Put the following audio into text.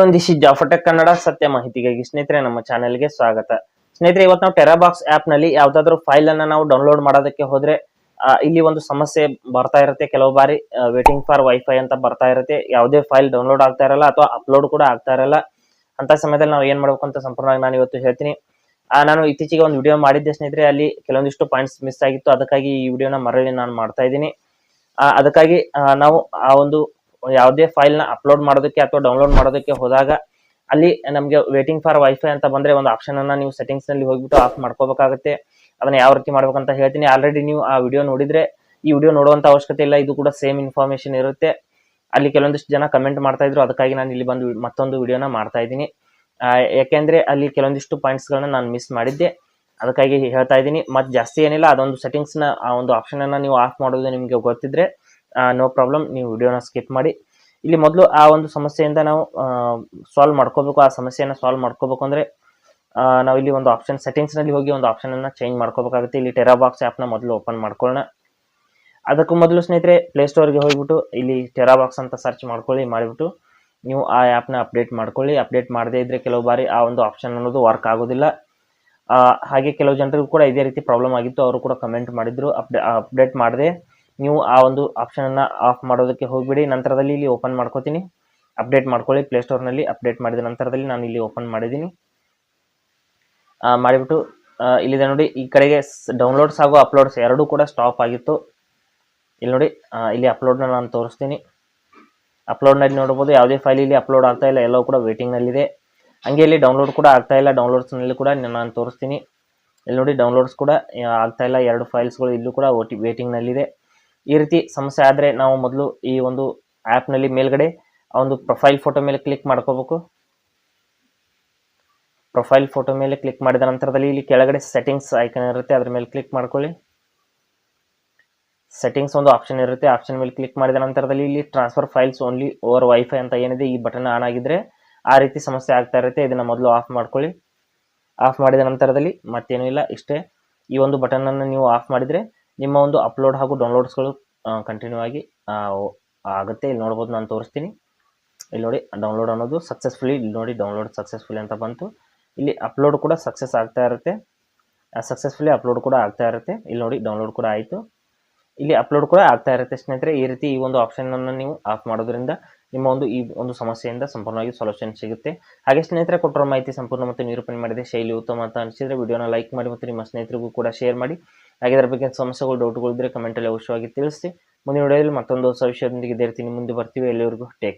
ಒಂದಿಷ್ಟು ಜಾಫಟೆಕ್ ಕನ್ನಡ ಸತ್ಯ ಮಾಹಿತಿಗಾಗಿ ಸ್ನೇಹಿತರೆ ನಮ್ಮ ಚಾನೆಲ್ಗೆ ಸ್ವಾಗತ. ಸ್ನೇಹಿತರೆ, ಇವತ್ತು ನಾವು ಟೆರಾಬಾಕ್ಸ್ ಆಪ್ನಲ್ಲಿ ಯಾವ್ದಾದ್ರು ಫೈಲ್ ಅನ್ನ ನಾವು ಡೌನ್ಲೋಡ್ ಮಾಡೋದಕ್ಕೆ ಹೋದ್ರೆ ಇಲ್ಲಿ ಒಂದು ಸಮಸ್ಯೆ ಬರ್ತಾ ಇರುತ್ತೆ. ಕೆಲವು ಬಾರಿ ವೇಟಿಂಗ್ ಫಾರ್ ವೈಫೈ ಅಂತ ಬರ್ತಾ ಇರುತ್ತೆ. ಯಾವುದೇ ಫೈಲ್ ಡೌನ್ಲೋಡ್ ಆಗ್ತಾ ಇರಲ್ಲ ಅಥವಾ ಅಪ್ಲೋಡ್ ಕೂಡ ಆಗ್ತಾ ಇರಲ್ಲ. ಅಂತ ಸಮಯದಲ್ಲಿ ನಾವು ಏನ್ ಮಾಡ್ಬೇಕು ಅಂತ ಸಂಪೂರ್ಣವಾಗಿ ನಾನು ಇವತ್ತು ಹೇಳ್ತೀನಿ. ನಾನು ಇತ್ತೀಚೆಗೆ ಒಂದು ವಿಡಿಯೋ ಮಾಡಿದ್ದೆ ಸ್ನೇಹಿತರೆ. ಅಲ್ಲಿ ಕೆಲವೊಂದಿಷ್ಟು ಪಾಯಿಂಟ್ಸ್ ಮಿಸ್ ಆಗಿತ್ತು. ಅದಕ್ಕಾಗಿ ಈ ವಿಡಿಯೋನ ಮರಳಿ ನಾನು ಮಾಡ್ತಾ ಇದ್ದೀನಿ. ಅದಕ್ಕಾಗಿ ನಾವು ಆ ಒಂದು ಯಾವುದೇ ಫೈಲ್ನ ಅಪ್ಲೋಡ್ ಮಾಡೋದಕ್ಕೆ ಅಥವಾ ಡೌನ್ಲೋಡ್ ಮಾಡೋದಕ್ಕೆ ಹೋದಾಗ ಅಲ್ಲಿ ನಮಗೆ ವೇಟಿಂಗ್ ಫಾರ್ ವೈಫೈ ಅಂತ ಬಂದ್ರೆ ಒಂದು ಆಪ್ಷನ್ ಅನ್ನ ನೀವು ಸೆಟ್ಟಿಂಗ್ಸ್ನಲ್ಲಿ ಹೋಗ್ಬಿಟ್ಟು ಆಫ್ ಮಾಡ್ಕೋಬೇಕಾಗುತ್ತೆ. ಅದನ್ನ ಯಾವ ರೀತಿ ಮಾಡ್ಬೇಕಂತ ಹೇಳ್ತೀನಿ. ಆಲ್ರೆಡಿ ನೀವು ಆ ವಿಡಿಯೋ ನೋಡಿದ್ರೆ, ಈ ವಿಡಿಯೋ ನೋಡುವಂತ ಅವಶ್ಯಕತೆ ಇಲ್ಲ. ಇದು ಕೂಡ ಸೇಮ್ ಇನ್ಫಾರ್ಮೇಶನ್ ಇರುತ್ತೆ. ಅಲ್ಲಿ ಕೆಲವೊಂದಿಷ್ಟು ಜನ ಕಮೆಂಟ್ ಮಾಡ್ತಾ ಇದ್ರು. ಅದಕ್ಕಾಗಿ ನಾನು ಇಲ್ಲಿ ಬಂದು ಮತ್ತೊಂದು ವಿಡಿಯೋನ ಮಾಡ್ತಾ ಇದ್ದೀನಿ. ಯಾಕೆಂದರೆ ಅಲ್ಲಿ ಕೆಲವೊಂದಿಷ್ಟು ಪಾಯಿಂಟ್ಸ್ ಗಳನ್ನ ನಾನು ಮಿಸ್ ಮಾಡಿದ್ದೆ. ಅದಕ್ಕಾಗಿ ಹೇಳ್ತಾ ಇದ್ದೀನಿ. ಮತ್ತೆ ಜಾಸ್ತಿ ಏನಿಲ್ಲ. ಅದೊಂದು ಸೆಟ್ಟಿಂಗ್ಸ್ನ, ಆ ಒಂದು ಆಪ್ಷನ್ ಅನ್ನ ನೀವು ಆಫ್ ಮಾಡೋದು ನಿಮಗೆ ಗೊತ್ತಿದ್ರೆ ನೋ ಪ್ರಾಬ್ಲಮ್ ನೀವು ವಿಡಿಯೋನ ಸ್ಕಿಪ್ ಮಾಡಿ. ಇಲ್ಲಿ ಮೊದಲು ಆ ಒಂದು ಸಮಸ್ಯೆಯಿಂದ ನಾವು ಸಾಲ್ವ್ ಮಾಡ್ಕೋಬೇಕು. ಆ ಸಮಸ್ಯೆಯನ್ನು ಸಾಲ್ವ್ ಮಾಡ್ಕೋಬೇಕು ಅಂದರೆ ನಾವು ಇಲ್ಲಿ ಒಂದು ಆಪ್ಷನ್ ಸೆಟ್ಟಿಂಗ್ಸ್ನಲ್ಲಿ ಹೋಗಿ ಒಂದು ಆಪ್ಷನ್ ಅನ್ನ ಚೇಂಜ್ ಮಾಡ್ಕೋಬೇಕಾಗುತ್ತೆ. ಇಲ್ಲಿ ಟೆರಾಬಾಕ್ಸ್ ಆ್ಯಪ್ನ ಮೊದಲು ಓಪನ್ ಮಾಡ್ಕೊಳ್ಳೋಣ. ಅದಕ್ಕೂ ಮೊದಲು ಸ್ನೇಹಿತರೆ ಪ್ಲೇಸ್ಟೋರ್ಗೆ ಹೋಗಿಬಿಟ್ಟು ಇಲ್ಲಿ ಟೆರಾಬಾಕ್ಸ್ ಅಂತ ಸರ್ಚ್ ಮಾಡ್ಕೊಳ್ಳಿ, ಮಾಡಿಬಿಟ್ಟು ನೀವು ಆ ಆ್ಯಪ್ನ ಅಪ್ಡೇಟ್ ಮಾಡ್ಕೊಳ್ಳಿ. ಅಪ್ಡೇಟ್ ಮಾಡದೇ ಇದ್ದರೆ ಕೆಲವು ಬಾರಿ ಆ ಒಂದು ಆಪ್ಷನ್ ಅನ್ನೋದು ವರ್ಕ್ ಆಗೋದಿಲ್ಲ. ಹಾಗೆ ಕೆಲವು ಜನರಿಗೂ ಕೂಡ ಇದೇ ರೀತಿ ಪ್ರಾಬ್ಲಮ್ ಆಗಿತ್ತು. ಅವರು ಕೂಡ ಕಮೆಂಟ್ ಮಾಡಿದ್ರು. ಅಪ್ಡೇ ಅಪ್ಡೇಟ್ ಮಾಡದೆ. ನೀವು ಆ ಒಂದು ಆಪ್ಷನ್ ಅನ್ನ ಆಫ್ ಮಾಡೋದಕ್ಕೆ ಹೋಗ್ಬಿಡಿ. ನಂತರದಲ್ಲಿ ಇಲ್ಲಿ ಓಪನ್ ಮಾಡ್ಕೋತೀನಿ. ಅಪ್ಡೇಟ್ ಮಾಡ್ಕೊಳ್ಳಿ. ಪ್ಲೇಸ್ಟೋರ್ನಲ್ಲಿ ಅಪ್ಡೇಟ್ ಮಾಡಿದ ನಂತರದಲ್ಲಿ ನಾನು ಇಲ್ಲಿ ಓಪನ್ ಮಾಡಿದ್ದೀನಿ. ಮಾಡಿಬಿಟ್ಟು ಇಲ್ಲಿದೆ ನೋಡಿ. ಈ ಕಡೆಗೆ ಡೌನ್ಲೋಡ್ಸ್ ಹಾಗೂ ಅಪ್ಲೋಡ್ಸ್ ಎರಡೂ ಕೂಡ ಸ್ಟಾಪ್ ಆಗಿತ್ತು. ಇಲ್ಲಿ ನೋಡಿ ಇಲ್ಲಿ ಅಪ್ಲೋಡ್ನ ನಾನು ತೋರಿಸ್ತೀನಿ. ಅಪ್ಲೋಡ್ನಲ್ಲಿ ನೋಡ್ಬೋದು, ಯಾವುದೇ ಫೈಲ್ ಇಲ್ಲಿ ಅಪ್ಲೋಡ್ ಆಗ್ತಾ ಇಲ್ಲ. ಎಲ್ಲವೂ ಕೂಡ ವೇಟಿಂಗ್ನಲ್ಲಿದೆ ಹಂಗೆ ಇಲ್ಲಿ ಡೌನ್ಲೋಡ್ ಕೂಡ ಆಗ್ತಾ ಇಲ್ಲ. ಡೌನ್ಲೋಡ್ಸ್ನಲ್ಲಿ ಕೂಡ ನಾನು ತೋರಿಸ್ತೀನಿ. ಇಲ್ಲಿ ನೋಡಿ ಡೌನ್ಲೋಡ್ಸ್ ಕೂಡ ಆಗ್ತಾ ಇಲ್ಲ. ಎರಡು ಫೈಲ್ಸ್ಗಳು ಇಲ್ಲೂ ಕೂಡ ಓಟಿ ವೇಟಿಂಗ್ನಲ್ಲಿದೆ ಈ ರೀತಿ ಸಮಸ್ಯೆ ಆದರೆ ನಾವು ಮೊದಲು ಈ ಒಂದು ಆ್ಯಪ್ನಲ್ಲಿ ಮೇಲ್ಗಡೆ ಆ ಒಂದು ಪ್ರೊಫೈಲ್ ಫೋಟೋ ಮೇಲೆ ಕ್ಲಿಕ್ ಮಾಡ್ಕೋಬೇಕು. ಪ್ರೊಫೈಲ್ ಫೋಟೋ ಮೇಲೆ ಕ್ಲಿಕ್ ಮಾಡಿದ ನಂತರದಲ್ಲಿ ಇಲ್ಲಿ ಕೆಳಗಡೆ ಸೆಟ್ಟಿಂಗ್ಸ್ ಐಕನ್ ಇರುತ್ತೆ, ಅದ್ರ ಮೇಲೆ ಕ್ಲಿಕ್ ಮಾಡ್ಕೊಳ್ಳಿ. ಸೆಟ್ಟಿಂಗ್ಸ್ ಒಂದು ಆಪ್ಷನ್ ಇರುತ್ತೆ ಆಪ್ಷನ್ ಮೇಲೆ ಕ್ಲಿಕ್ ಮಾಡಿದ ನಂತರದಲ್ಲಿ ಇಲ್ಲಿ transfer files only over wifi ಅಂತ ಏನಿದೆ ಈ ಬಟನ್ ಆನ್ ಆಗಿದ್ರೆ ಆ ರೀತಿ ಸಮಸ್ಯೆ ಆಗ್ತಾ ಇರುತ್ತೆ, ಇದನ್ನ ಮೊದಲು ಆಫ್ ಮಾಡ್ಕೊಳ್ಳಿ. ಆಫ್ ಮಾಡಿದ ನಂತರದಲ್ಲಿ ಮತ್ತೇನೂ ಇಲ್ಲ, ಇಷ್ಟೇ. ಈ ಒಂದು ಬಟನ್ ಅನ್ನು ನೀವು ಆಫ್ ಮಾಡಿದ್ರೆ ನಿಮ್ಮ ಒಂದು ಅಪ್ಲೋಡ್ ಹಾಗೂ ಡೌನ್ಲೋಡ್ಸ್ಗಳು ಕಂಟಿನ್ಯೂ ಆಗಿ ಆಗುತ್ತೆ. ಇಲ್ಲಿ ನೋಡ್ಬೋದು ನಾನು ತೋರಿಸ್ತೀನಿ. ಇಲ್ಲಿ ನೋಡಿ ಡೌನ್ಲೋಡ್ ಅನ್ನೋದು ಸಕ್ಸಸ್ಫುಲಿ ಇಲ್ಲಿ ನೋಡಿ ಡೌನ್ಲೋಡ್ ಸಕ್ಸಸ್ಫುಲಿ ಅಂತ ಬಂತು. ಇಲ್ಲಿ ಅಪ್ಲೋಡ್ ಕೂಡ ಸಕ್ಸಸ್ ಆಗ್ತಾ ಇರುತ್ತೆ. ಸಕ್ಸಸ್ಫುಲಿ ಅಪ್ಲೋಡ್ ಕೂಡ ಆಗ್ತಾ ಇರುತ್ತೆ. ಇಲ್ಲಿ ನೋಡಿ ಡೌನ್ಲೋಡ್ ಕೂಡ ಆಯಿತು. ಇಲ್ಲಿ ಅಪ್ಲೋಡ್ ಕೂಡ ಆಗ್ತಾ ಇರುತ್ತೆ ಸ್ನೇಹಿತರೆ. ಈ ರೀತಿ ಈ ಒಂದು ಆಪ್ಷನ್ ಅನ್ನು ನೀವು ಆಫ್ ಮಾಡೋದ್ರಿಂದ ನಿಮ್ಮ ಒಂದು ಈ ಒಂದು ಸಮಸ್ಯೆಯಿಂದ ಸಂಪೂರ್ಣವಾಗಿ ಸೊಲ್ಯೂಷನ್ ಸಿಗುತ್ತೆ. ಹಾಗೆ ಸ್ನೇಹಿತರೆ, ಕೊಟ್ಟಿರೋ ಮಾಹಿತಿ ಸಂಪೂರ್ಣ ಮತ್ತು ನಿರೂಪಣೆ ಮಾಡಿದೆ. ಶೈಲಿ ಉತ್ತಮ ಅಂತ ಅನಿಸಿದ್ರೆ ವಿಡಿಯೋನ ಲೈಕ್ ಮಾಡಿ ಮತ್ತು ನಿಮ್ಮ ಸ್ನೇಹಿತರಿಗೂ ಕೂಡ ಶೇರ್ ಮಾಡಿ. ಹಾಗೆ ಇದರ ಬಗ್ಗೆ ಸಮಸ್ಯೆಗಳು ಡೌಟ್ಗಳು ಇದ್ದರೆ ಕಮೆಂಟಲ್ಲಿ ಅವಶ್ಯವಾಗಿ ತಿಳಿಸಿ. ಮುಂದಿನ ವಿಡಿಯೋದಲ್ಲಿ ಮತ್ತೊಂದು ಹೊಸ ವಿಷಯದೊಂದಿಗೆ ಇದೇ ರೀತಿ ಮುಂದೆ ಬರ್ತೀವಿ. ಎಲ್ಲಿವರೆಗೂ ಟೇಕ್